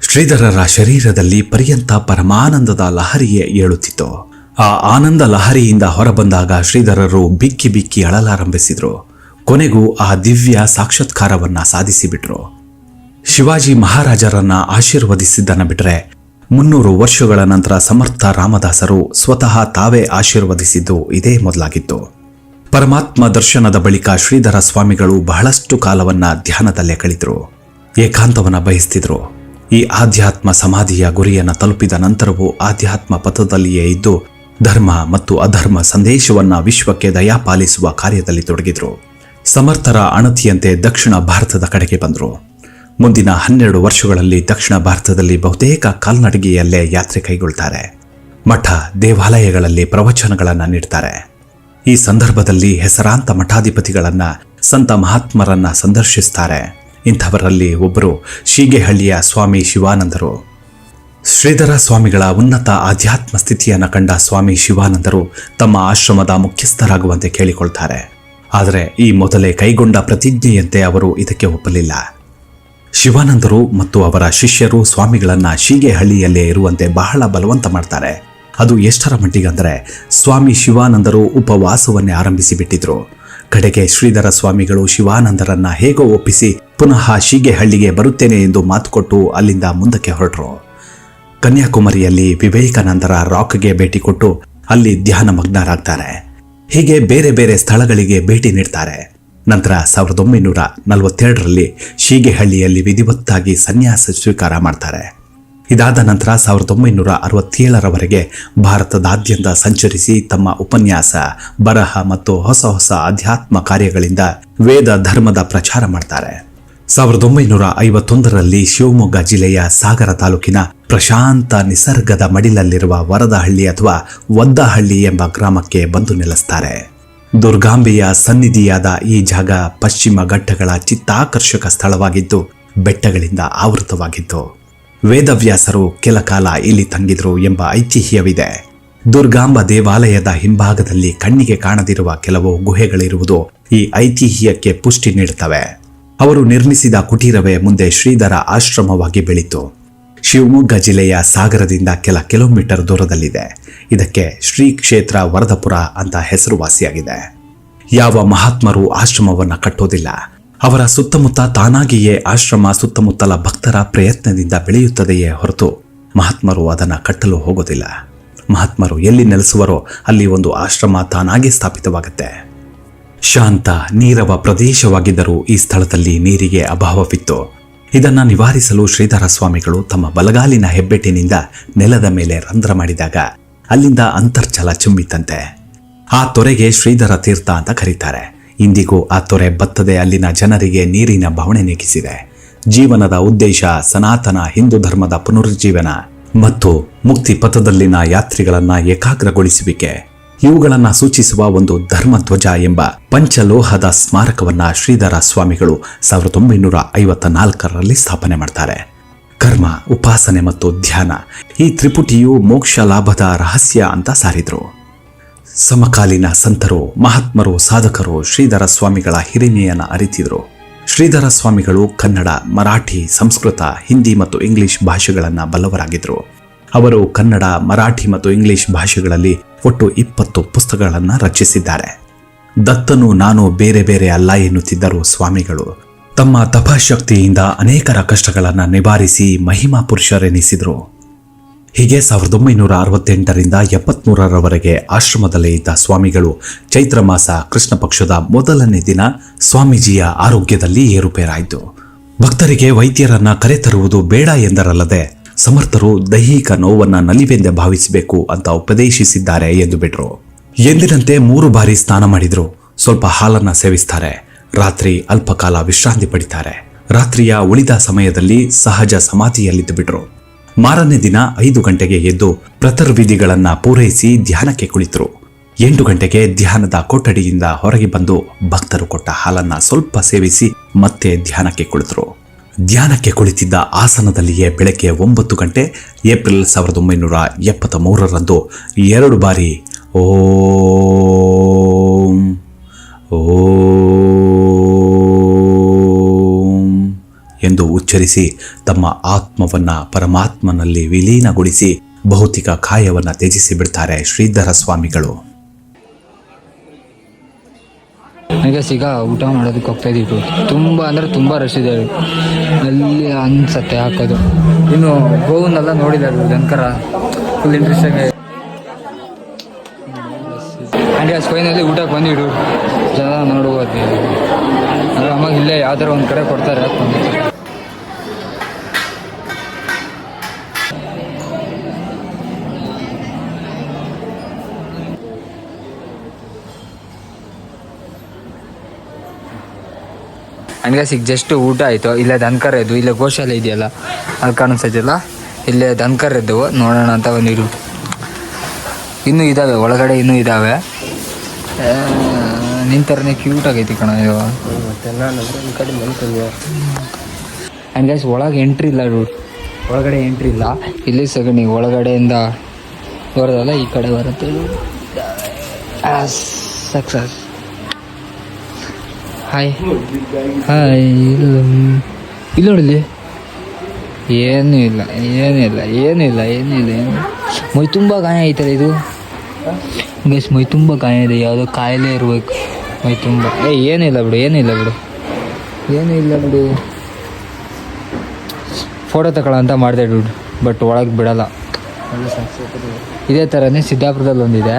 ಶ್ರೀಧರರ ಶರೀರದಲ್ಲಿ ಪರ್ಯಂತ ಪರಮಾನಂದದ ಲಹರಿಯೇ ಏಳುತ್ತಿತ್ತು. ಆ ಆನಂದ ಲಹರಿಯಿಂದ ಹೊರಬಂದಾಗ ಶ್ರೀಧರರು ಬಿಕ್ಕಿ ಬಿಕ್ಕಿ ಅಳಲಾರಂಭಿಸಿದರು. ಕೊನೆಗೂ ಆ ದಿವ್ಯ ಸಾಕ್ಷಾತ್ಕಾರವನ್ನ ಸಾಧಿಸಿಬಿಟ್ರು. ಶಿವಾಜಿ ಮಹಾರಾಜರನ್ನ ಆಶೀರ್ವದಿಸಿದ್ದನ್ನು ಬಿಟ್ರೆ ಮುನ್ನೂರು ವರ್ಷಗಳ ನಂತರ ಸಮರ್ಥ ರಾಮದಾಸರು ಸ್ವತಃ ತಾವೇ ಆಶೀರ್ವದಿಸಿದ್ದು ಇದೇ ಮೊದಲಾಗಿತ್ತು. ಪರಮಾತ್ಮ ದರ್ಶನದ ಬಳಿಕ ಶ್ರೀಧರ ಸ್ವಾಮಿಗಳು ಬಹಳಷ್ಟು ಕಾಲವನ್ನ ಧ್ಯಾನದಲ್ಲೇ ಕಳಿದ್ರು. ಏಕಾಂತವನ್ನ ಬಯಸ್ತಿದ್ರು. ಈ ಆಧ್ಯಾತ್ಮ ಸಮಾಧಿಯ ಗುರಿಯನ್ನು ತಲುಪಿದ ನಂತರವೂ ಆಧ್ಯಾತ್ಮ ಪಥದಲ್ಲಿಯೇ ಇದ್ದು, ಧರ್ಮ ಮತ್ತು ಅಧರ್ಮ ಸಂದೇಶವನ್ನ ವಿಶ್ವಕ್ಕೆ ದಯಾಪಾಲಿಸುವ ಕಾರ್ಯದಲ್ಲಿ ತೊಡಗಿದ್ರು. ಸಮರ್ಥರ ಅಣತಿಯಂತೆ ದಕ್ಷಿಣ ಭಾರತದ ಕಡೆಗೆ ಬಂದರು. ಮುಂದಿನ ಹನ್ನೆರಡು ವರ್ಷಗಳಲ್ಲಿ ದಕ್ಷಿಣ ಭಾರತದಲ್ಲಿ ಬಹುತೇಕ ಕಾಲ್ನಡಿಗೆಯಲ್ಲೇ ಯಾತ್ರೆ ಕೈಗೊಳ್ತಾರೆ. ಮಠ, ದೇವಾಲಯಗಳಲ್ಲಿ ಪ್ರವಚನಗಳನ್ನು ನೀಡ್ತಾರೆ. ಈ ಸಂದರ್ಭದಲ್ಲಿ ಹೆಸರಾಂತ ಮಠಾಧಿಪತಿಗಳನ್ನ ಸಂತ ಮಹಾತ್ಮರನ್ನ ಸಂದರ್ಶಿಸ್ತಾರೆ. ಇಂಥವರಲ್ಲಿ ಒಬ್ಬರು ಶೀಗೆಹಳ್ಳಿಯ ಸ್ವಾಮಿ ಶಿವಾನಂದರು. ಶ್ರೀಧರ ಸ್ವಾಮಿಗಳ ಉನ್ನತ ಆಧ್ಯಾತ್ಮ ಸ್ಥಿತಿಯನ್ನು ಕಂಡ ಸ್ವಾಮಿ ಶಿವಾನಂದರು ತಮ್ಮ ಆಶ್ರಮದ ಮುಖ್ಯಸ್ಥರಾಗುವಂತೆ ಕೇಳಿಕೊಳ್ತಾರೆ. ಆದರೆ ಈ ಮೊದಲೇ ಕೈಗೊಂಡ ಪ್ರತಿಜ್ಞೆಯಂತೆ ಅವರು ಇದಕ್ಕೆ ಒಪ್ಪಲಿಲ್ಲ. ಶಿವಾನಂದರು ಮತ್ತು ಅವರ ಶಿಷ್ಯರು ಸ್ವಾಮಿಗಳನ್ನ ಶೀಗೆಹಳ್ಳಿಯಲ್ಲೇ ಇರುವಂತೆ ಬಹಳ ಬಲವಂತ ಮಾಡ್ತಾರೆ. ಅದು ಎಷ್ಟರ ಮಟ್ಟಿಗಂದರೆ ಸ್ವಾಮಿ ಶಿವಾನಂದರು ಉಪವಾಸವನ್ನೇ ಆರಂಭಿಸಿ ಬಿಟ್ಟಿದ್ರು ಕಡೆಗೆ ಶ್ರೀಧರ ಸ್ವಾಮಿಗಳು ಶಿವಾನಂದರನ್ನ ಹೇಗೋ ಒಪ್ಪಿಸಿ ಪುನಃ ಶೀಗೆಹಳ್ಳಿಗೆ ಬರುತ್ತೇನೆ ಎಂದು ಮಾತು ಕೊಟ್ಟು ಅಲ್ಲಿಂದ ಮುಂದಕ್ಕೆ ಹೊರಟರು. ಕನ್ಯಾಕುಮಾರಿಯಲ್ಲಿ ವಿವೇಕಾನಂದರ ರಾಕ್ಗೆ ಭೇಟಿ ಕೊಟ್ಟು ಅಲ್ಲಿ ಧ್ಯಾನ ಮಗ್ನರಾಗ್ತಾರೆ. ಹೀಗೆ ಬೇರೆ ಬೇರೆ ಸ್ಥಳಗಳಿಗೆ ಭೇಟಿ ನೀಡ್ತಾರೆ. ನಂತರ ಸಾವಿರದ ಒಂಬೈನೂರ ನಲವತ್ತೆರಡರಲ್ಲಿ ಶೀಗೆಹಳ್ಳಿಯಲ್ಲಿ ವಿಧಿವತ್ತಾಗಿ ಸನ್ಯಾಸ ಸ್ವೀಕಾರ ಮಾಡ್ತಾರೆ. ಇದಾದ ನಂತರ ಸಾವಿರದ ಒಂಬೈನೂರ ಅರವತ್ತೇಳರವರೆಗೆ ಭಾರತದಾದ್ಯಂತ ಸಂಚರಿಸಿ ತಮ್ಮ ಉಪನ್ಯಾಸ, ಬರಹ ಮತ್ತು ಹೊಸ ಹೊಸ ಅಧ್ಯಾತ್ಮ ಕಾರ್ಯಗಳಿಂದ ವೇದ ಧರ್ಮದ ಪ್ರಚಾರ ಮಾಡ್ತಾರೆ. ಸಾವಿರದ ಒಂಬೈನೂರ ಐವತ್ತೊಂದರಲ್ಲಿ ಶಿವಮೊಗ್ಗ ಜಿಲ್ಲೆಯ ಸಾಗರ ತಾಲೂಕಿನ ಪ್ರಶಾಂತ ನಿಸರ್ಗದ ಮಡಿಲಲ್ಲಿರುವ ವರದಹಳ್ಳಿ ಅಥವಾ ವದ್ದಹಳ್ಳಿ ಎಂಬ ಗ್ರಾಮಕ್ಕೆ ಬಂದು ನೆಲೆಸ್ತಾರೆ. ದುರ್ಗಾಂಬೆಯ ಸನ್ನಿಧಿಯಾದ ಈ ಜಾಗ ಪಶ್ಚಿಮ ಘಟ್ಟಗಳ ಚಿತ್ತಾಕರ್ಷಕ ಸ್ಥಳವಾಗಿದ್ದು, ಬೆಟ್ಟಗಳಿಂದ ಆವೃತವಾಗಿತ್ತು. ವೇದವ್ಯಾಸರು ಕೆಲ ಕಾಲ ಇಲ್ಲಿ ತಂಗಿದ್ರು ಎಂಬ ಐತಿಹ್ಯವಿದೆ. ದುರ್ಗಾಂಬ ದೇವಾಲಯದ ಹಿಂಭಾಗದಲ್ಲಿ ಕಣ್ಣಿಗೆ ಕಾಣದಿರುವ ಕೆಲವು ಗುಹೆಗಳಿರುವುದು ಈ ಐತಿಹ್ಯಕ್ಕೆ ಪುಷ್ಟಿ ನೀಡುತ್ತವೆ. ಅವರು ನಿರ್ಮಿಸಿದ ಕುಟೀರವೇ ಮುಂದೆ ಶ್ರೀಧರ ಆಶ್ರಮವಾಗಿ ಬೆಳೀತು. ಶಿವಮೊಗ್ಗ ಜಿಲ್ಲೆಯ ಸಾಗರದಿಂದ ಕೆಲ ಕಿಲೋಮೀಟರ್ ದೂರದಲ್ಲಿದೆ. ಇದಕ್ಕೆ ಶ್ರೀ ಕ್ಷೇತ್ರ ವರದಪುರ ಅಂತ ಹೆಸರುವಾಸಿಯಾಗಿದೆ. ಯಾವ ಮಹಾತ್ಮರು ಆಶ್ರಮವನ್ನ ಕಟ್ಟೋದಿಲ್ಲ. ಅವರ ಸುತ್ತಮುತ್ತ ತಾನಾಗಿಯೇ ಆಶ್ರಮ, ಸುತ್ತಮುತ್ತಲ ಭಕ್ತರ ಪ್ರಯತ್ನದಿಂದ ಬೆಳೆಯುತ್ತದೆಯೇ ಹೊರತು ಮಹಾತ್ಮರು ಅದನ್ನು ಕಟ್ಟಲು ಹೋಗೋದಿಲ್ಲ. ಮಹಾತ್ಮರು ಎಲ್ಲಿ ನೆಲೆಸುವರೋ ಅಲ್ಲಿ ಒಂದು ಆಶ್ರಮ ತಾನಾಗಿ ಸ್ಥಾಪಿತವಾಗುತ್ತೆ. ಶಾಂತ, ನೀರವ ಪ್ರದೇಶವಾಗಿದ್ದರೂ ಈ ಸ್ಥಳದಲ್ಲಿ ನೀರಿಗೆ ಅಭಾವವಿತ್ತು. ಇದನ್ನು ನಿವಾರಿಸಲು ಶ್ರೀಧರ ಸ್ವಾಮಿಗಳು ತಮ್ಮ ಬಲಗಾಲಿನ ಹೆಬ್ಬೆಟ್ಟಿನಿಂದ ನೆಲದ ಮೇಲೆ ರಂಧ್ರ ಮಾಡಿದಾಗ ಅಲ್ಲಿಂದ ಅಂತರ್ಜಲ ಚುಮ್ಮಿತಂತೆ. ಆ ತೊರೆಗೆ ಶ್ರೀಧರ ತೀರ್ಥ ಅಂತ ಕರೀತಾರೆ. ಇಂದಿಗೂ ಆ ತೊರೆ ಬತ್ತದೆ. ಅಲ್ಲಿನ ಜನರಿಗೆ ನೀರಿನ ಬವಣೆ ನೆಗಿಸಿದೆ. ಜೀವನದ ಉದ್ದೇಶ ಸನಾತನ ಹಿಂದೂ ಧರ್ಮದ ಪುನರುಜ್ಜೀವನ. ಮತ್ತು ಮುಕ್ತಿ ಪಥದಲ್ಲಿನ ಯಾತ್ರಿಗಳನ್ನ ಏಕಾಗ್ರಗೊಳಿಸುವಿಕೆ. ಇವುಗಳನ್ನ ಸೂಚಿಸುವ ಒಂದು ಧರ್ಮಧ್ವಜ ಎಂಬ ಪಂಚಲೋಹದ ಸ್ಮಾರಕವನ್ನ ಶ್ರೀಧರ ಸ್ವಾಮಿಗಳು ಸಾವಿರದ ಒಂಬೈನೂರ ಐವತ್ತ ನಾಲ್ಕರಲ್ಲಿ ಸ್ಥಾಪನೆ ಮಾಡ್ತಾರೆ. ಕರ್ಮ, ಉಪಾಸನೆ ಮತ್ತು ಧ್ಯಾನ ಈ ತ್ರಿಪುಟಿಯು ಮೋಕ್ಷ ಲಾಭದ ರಹಸ್ಯ ಅಂತ ಸಾರಿದ್ರು. ಸಮಕಾಲೀನ ಸಂತರು, ಮಹಾತ್ಮರು, ಸಾಧಕರು, ಶ್ರೀಧರ ಸ್ವಾಮಿಗಳ ಹಿರಿಮೆಯನ್ನು ಅರಿತಿದ್ರು. ಶ್ರೀಧರ ಸ್ವಾಮಿಗಳು ಕನ್ನಡ, ಮರಾಠಿ, ಸಂಸ್ಕೃತ, ಹಿಂದಿ ಮತ್ತು ಇಂಗ್ಲಿಷ್ ಭಾಷೆಗಳನ್ನು ಬಲ್ಲವರಾಗಿದ್ದರು ಅವರು ಕನ್ನಡ, ಮರಾಠಿ ಮತ್ತು ಇಂಗ್ಲಿಷ್ ಭಾಷೆಗಳಲ್ಲಿ ಒಟ್ಟು ಇಪ್ಪತ್ತು ಪುಸ್ತಕಗಳನ್ನು ರಚಿಸಿದ್ದಾರೆ. ದತ್ತನು ನಾನು ಬೇರೆ ಬೇರೆ ಅಲ್ಲ ಎನ್ನುತ್ತಿದ್ದರು ಸ್ವಾಮಿಗಳು. ತಮ್ಮ ತಪಶಕ್ತಿಯಿಂದ ಅನೇಕರ ಕಷ್ಟಗಳನ್ನು ನಿವಾರಿಸಿ ಮಹಿಮಾ ಪುರುಷರೆನಿಸಿದರು. ಹೀಗೆ ಸಾವಿರದ ಒಂಬೈನೂರ ಅರವತ್ತೆಂಟರಿಂದ ಎಪ್ಪತ್ಮೂರರವರೆಗೆ ಆಶ್ರಮದಲ್ಲೇ ಇದ್ದ ಸ್ವಾಮಿಗಳು ಚೈತ್ರ ಮಾಸ ಕೃಷ್ಣ ಪಕ್ಷದ ಮೊದಲನೇ ದಿನ ಸ್ವಾಮೀಜಿಯ ಆರೋಗ್ಯದಲ್ಲಿ ಏರುಪೇರಾಯಿತು. ಭಕ್ತರಿಗೆ ವೈದ್ಯರನ್ನ ಕರೆತರುವುದು ಬೇಡ ಎಂದರಲ್ಲದೆ ಸಮರ್ಥರು ದೈಹಿಕ ನೋವನ್ನ ನಲಿವೆಂದೇ ಭಾವಿಸಬೇಕು ಅಂತ ಉಪದೇಶಿಸಿದ್ದಾರೆ ಎಂದು ಬಿಟ್ರು. ಎಂದಿನಂತೆ ಮೂರು ಬಾರಿ ಸ್ನಾನ ಮಾಡಿದ್ರು. ಸ್ವಲ್ಪ ಹಾಲನ್ನ ಸೇವಿಸ್ತಾರೆ. ರಾತ್ರಿ ಅಲ್ಪಕಾಲ ವಿಶ್ರಾಂತಿ ಪಡಿತಾರೆ. ರಾತ್ರಿಯ ಉಳಿದ ಸಮಯದಲ್ಲಿ ಸಹಜ ಸಮಾಧಿಯಲ್ಲಿದ್ದು ಬಿಟ್ರು. ಮಾರನೇ ದಿನ ಐದು ಗಂಟೆಗೆ ಎದ್ದು ಪ್ರತರ್ವಿಧಿಗಳನ್ನ ಪೂರೈಸಿ ಧ್ಯಾನಕ್ಕೆ ಕುಳಿತರು. ಎಂಟು ಗಂಟೆಗೆ ಧ್ಯಾನದ ಕೊಠಡಿಯಿಂದ ಹೊರಗೆ ಬಂದು ಭಕ್ತರು ಕೊಟ್ಟ ಹಾಲನ್ನ ಸ್ವಲ್ಪ ಸೇವಿಸಿ ಮತ್ತೆ ಧ್ಯಾನಕ್ಕೆ ಕುಳಿತರು. ಧ್ಯಾನಕ್ಕೆ ಕುಳಿತಿದ್ದ ಆಸನದಲ್ಲಿಯೇ ಬೆಳಗ್ಗೆ ಒಂಬತ್ತು ಗಂಟೆ ಏಪ್ರಿಲ್ ಸಾವಿರದ ಒಂಬೈನೂರ ಎಪ್ಪತ್ತ ಮೂರರಂದು ಎರಡು ಬಾರಿ ಓಂ ಓಂ. ಉಚ್ಚರಿಸಿ ತಮ್ಮ ಆತ್ಮವನ್ನ ಪರಮಾತ್ಮನಲ್ಲಿ ವಿಲೀನಗೊಳಿಸಿ ಭೌತಿಕ ಕಾಯವನ್ನು ತ್ಯಜಿಸಿ ಬಿಡ್ತಾರೆ ಶ್ರೀಧರ ಸ್ವಾಮಿಗಳು. ಸಿಗ, ಊಟ ಮಾಡೋದಕ್ಕೆ ಹೋಗ್ತಾ ಇದ್ದೀವಿ ತುಂಬ ಅಂದರೆ ತುಂಬ ರಶ್ ಇದೆ. ಅಲ್ಲಿ ಅನ್ಸತ್ತೆ ಹಾಕೋದು. ಇನ್ನು ಗೋವನ್ನೆಲ್ಲ ನೋಡಿದ್ದಾರೆ ದನ್ಕರ ಫುಲ್ ಇಂಟ್ರೆಸ್ಟ್ ಆಗಿ. ಆ್ಯಂಡ್ ಸ್ಕೈನಲ್ಲಿ ಊಟಕ್ಕೆ ಬಂದಿಡು ಜನ ನೋಡ್ಬೋದು. ಆರಾಮಾಗಿ ಇಲ್ಲೇ ಯಾವ್ದಾರು ಒಂದು ಕಡೆ ಕೊಡ್ತಾರೆ ಹಂಗೆ ಸಿಗ್ ಜಸ್ಟ್ ಊಟ ಆಯಿತು. ಇಲ್ಲೇ ದನ್ಕರ್ ಇದ್ದು ಇಲ್ಲೇ ಗೋಶಾಲೆ ಇದೆಯಲ್ಲ, ಅಲ್ಲಿ ಇಲ್ಲೇ ದನ್ಕರ್ ಇದ್ದವು ನೋಡೋಣ ಅಂತ ಬಂದಿರು ಇನ್ನೂ ಇದ್ದಾವೆ ಒಳಗಡೆ ಇನ್ನೂ ಇದ್ದಾವೆ ನಿನ್ನ ಕ್ಯೂಟ್ ಆಗೈತಿ ಕಣ ಇದು. ಆ್ಯಂಡ್ ಒಳಗೆ ಎಂಟ್ರಿ ಇಲ್ಲ ರೂಟ್ ಒಳಗಡೆ ಎಂಟ್ರಿ ಇಲ್ಲ. ಇಲ್ಲಿ ಸಗಣಿ ಒಳಗಡೆಯಿಂದ ಬರೋದಲ್ಲ, ಈ ಕಡೆ ಬರುತ್ತೆ. ಸಕ್ಸಸ್ ಹಾಯ್ ಹಾಯ್ ಇಲ್ಲಿ ನೋಡಿಲ್ಲಿ? ಏನೂ ಇಲ್ಲ ಏನಿಲ್ಲ ಏನಿಲ್ಲ ಇಲ್ಲ, ಏನೂ ಮೈ ತುಂಬ ಗಾಯ ಐತಲ್ಲ ಇದು? ಗೈಸ್, ಮೈ ತುಂಬ ಗಾಯ ಇದೆ, ಯಾವುದೋ ಕಾಯಿಲೆ ಇರಬೇಕು. ಮೈ ತುಂಬ. ಏ ಏನಿಲ್ಲ ಬಿಡು ಏನಿಲ್ಲ ಬಿಡು. ಏನೂ ಇಲ್ಲ ಬಿಡು. ಫೋಟೋ ತಗೊಳ್ಳೋ ಅಂತ ಮಾಡಿದೆ ಡೂಡ್ ಬಟ್ ಒಳಗೆ ಬಿಡಲ್ಲ. ಇದೇ ಥರನೇ ಸಿದ್ದಾಪುರದಲ್ಲಿ ಒಂದಿದೆ.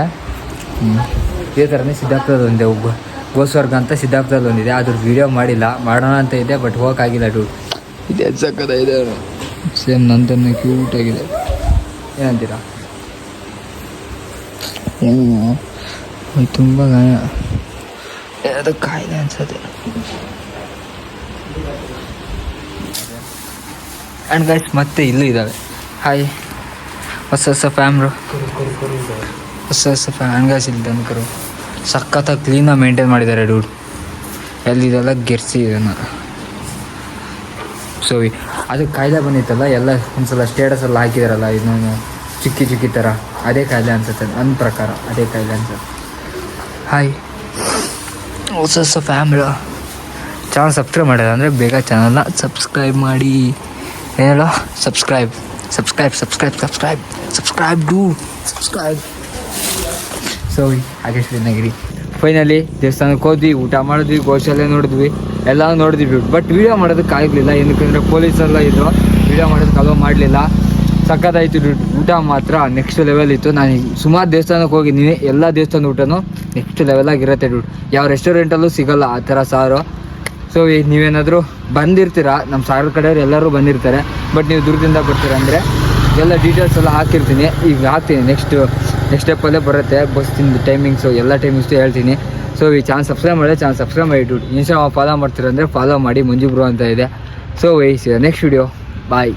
ಇದೇ ಥರನೇ ಸಿದ್ದಾಪುರದಲ್ಲಿ ಒಂದಿದೆ ಒಬ್ಬ. ಗೋಸ್ವರ್ಗ ಅಂತ ಸಿದ್ದಾಪುರದಲ್ಲಿ ಒಂದಿದೆ. ಅದ್ರ ವಿಡಿಯೋ ಮಾಡಿಲ್ಲ. ಮಾಡೋಣ ಅಂತ ಇದೆ ಬಟ್ ಹೋಗಕ್ಕಾಗಿಲ್ಲ ಟು ಇದೆ ಸಕ್ಕದ ಇದೆ ಸೇಮ್ ನಂತನ್ನ ಕ್ಯೂಟ್ ಆಗಿದೆ. ಏನಂತೀರಾ? ಏನು ತುಂಬ ಗಾಯ. ಅದು ಕಾಯಿಲೆ ಅನ್ಸತ್ತೆ. ಆ್ಯಂಡ್ ಗೈಸ್ ಮತ್ತೆ ಇಲ್ಲೂ ಇದ್ದಾವೆ ಹಾಯ್ ಹೊಸ ಹೊಸ ಫ್ಯಾಮ್ರು ಹೊಸ ಹೊಸ ಫ್ಯಾನ್ ಗೈಸ್ ಇಲ್ಲಿ ಸಖತ್ತಾಗಿ ಕ್ಲೀನಾಗಿ ಮೇಂಟೈನ್ ಮಾಡಿದ್ದಾರೆ ಡೂಡ್ ಎಲ್ಲಿದೆಲ್ಲ ಗೆರ್ಸಿ ಇದನ್ನು. ಸೊ ಅದು ಕಾಯಿಲೆ ಬಂದಿತ್ತಲ್ಲ, ಎಲ್ಲ ಒಂದ್ಸಲ ಸ್ಟೇಟಸಲ್ಲಿ ಹಾಕಿದಾರಲ್ಲ, ಇನ್ನೊಂದು ಚಿಕ್ಕಿ ಚಿಕ್ಕಿ ಥರ ಅದೇ ಕಾಯಿಲೆ ಅನ್ಸುತ್ತೆ ನನ್ನ ಪ್ರಕಾರ ಅದೇ ಕಾಯಿಲೆ ಅನ್ಸುತ್ತೆ. ಹಾಯ್ ಹೊಸ ಹೊಸ ಫ್ಯಾಮಿಲ ಚಾನಲ್ ಸಬ್ಸ್ಕ್ರೈಬ್ ಮಾಡಿಲ್ಲ ಅಂದರೆ ಬೇಗ ಚಾನಲ್ನ ಸಬ್ಸ್ಕ್ರೈಬ್ ಮಾಡಿ. ಏನಲ್ಲ subscribe subscribe subscribe subscribe subscribe do subscribe so Shrinagiri finally ದೇವಸ್ಥಾನಕ್ಕೆ ಹೋದ್ವಿ, ಊಟ ಮಾಡಿದ್ವಿ, ಗೋಶಾಲೆ ನೋಡಿದ್ವಿ, ಎಲ್ಲ ನೋಡಿದ್ವಿ. ಬಟ್ ವೀಡಿಯೋ ಮಾಡೋದಕ್ಕೆ ಆಗಲಿಲ್ಲ ಏನಕ್ಕಂದ್ರೆ ಪೊಲೀಸೆಲ್ಲ ಇದ್ರು. ವೀಡಿಯೋ ಮಾಡೋದಕ್ಕೆ ಅಲೋ ಮಾಡಲಿಲ್ಲ. ಸಖತ್ತಾಯಿತು. ಊಟ ಮಾತ್ರ ನೆಕ್ಸ್ಟ್ ಲೆವೆಲ್ ಇತ್ತು. ನಾನು ಸುಮಾರು ದೇವಸ್ಥಾನಕ್ಕೆ ಹೋಗಿದ್ದೀನಿ ಎಲ್ಲ ದೇವಸ್ಥಾನದ ಊಟನೂ ನೆಕ್ಸ್ಟ್ ಲೆವೆಲ್ ಆಗಿರುತ್ತೆ ದುಡ್ಡು. ಯಾವ ರೆಸ್ಟೋರೆಂಟಲ್ಲೂ ಸಿಗಲ್ಲ ಆ ಥರ ಸಾರು. ಸೊ ನೀವೇನಾದರೂ ಬಂದಿರ್ತೀರಾ? ನಮ್ಮ ಸಾಗರ ಕಡೆಯವ್ರು ಎಲ್ಲರೂ ಬಂದಿರ್ತಾರೆ. ಬಟ್ ನೀವು ದುರ್ಗದಿಂದ ಬರ್ತೀರ ಅಂದರೆ ಎಲ್ಲ ಡೀಟೇಲ್ಸ್ ಎಲ್ಲ ಹಾಕಿರ್ತೀನಿ. ಈಗ ಹಾಕ್ತೀನಿ. ನೆಕ್ಸ್ಟ್ ನೆಕ್ಸ್ಟ್ ಸ್ಟೆಪ್ಪಲ್ಲೇ ಬರುತ್ತೆ. ಬಸ್ಸಿಂದು ಟೈಮಿಂಗ್ಸು ಎಲ್ಲ ಟೈಮಿಂಗ್ಸು ಹೇಳ್ತೀನಿ. ಸೊ ಈ ಚಾನಲ್ ಸಬ್ಸ್ಕ್ರೈಬ್ ಮಾಡಿ ಚಾನಲ್ ಸಬ್ಸ್ಕ್ರೈಬ್ ಮಾಡಿಟ್ಟು ಇನ್ಸ್ಟಾಗ್ರಾಮ್ ಫಾಲೋ ಮಾಡ್ತೀರಂದರೆ ಫಾಲೋ ಮಾಡಿ, ಮಂಜು ಬ್ರೋ ಅಂತ ಇದೆ. So wise next video bye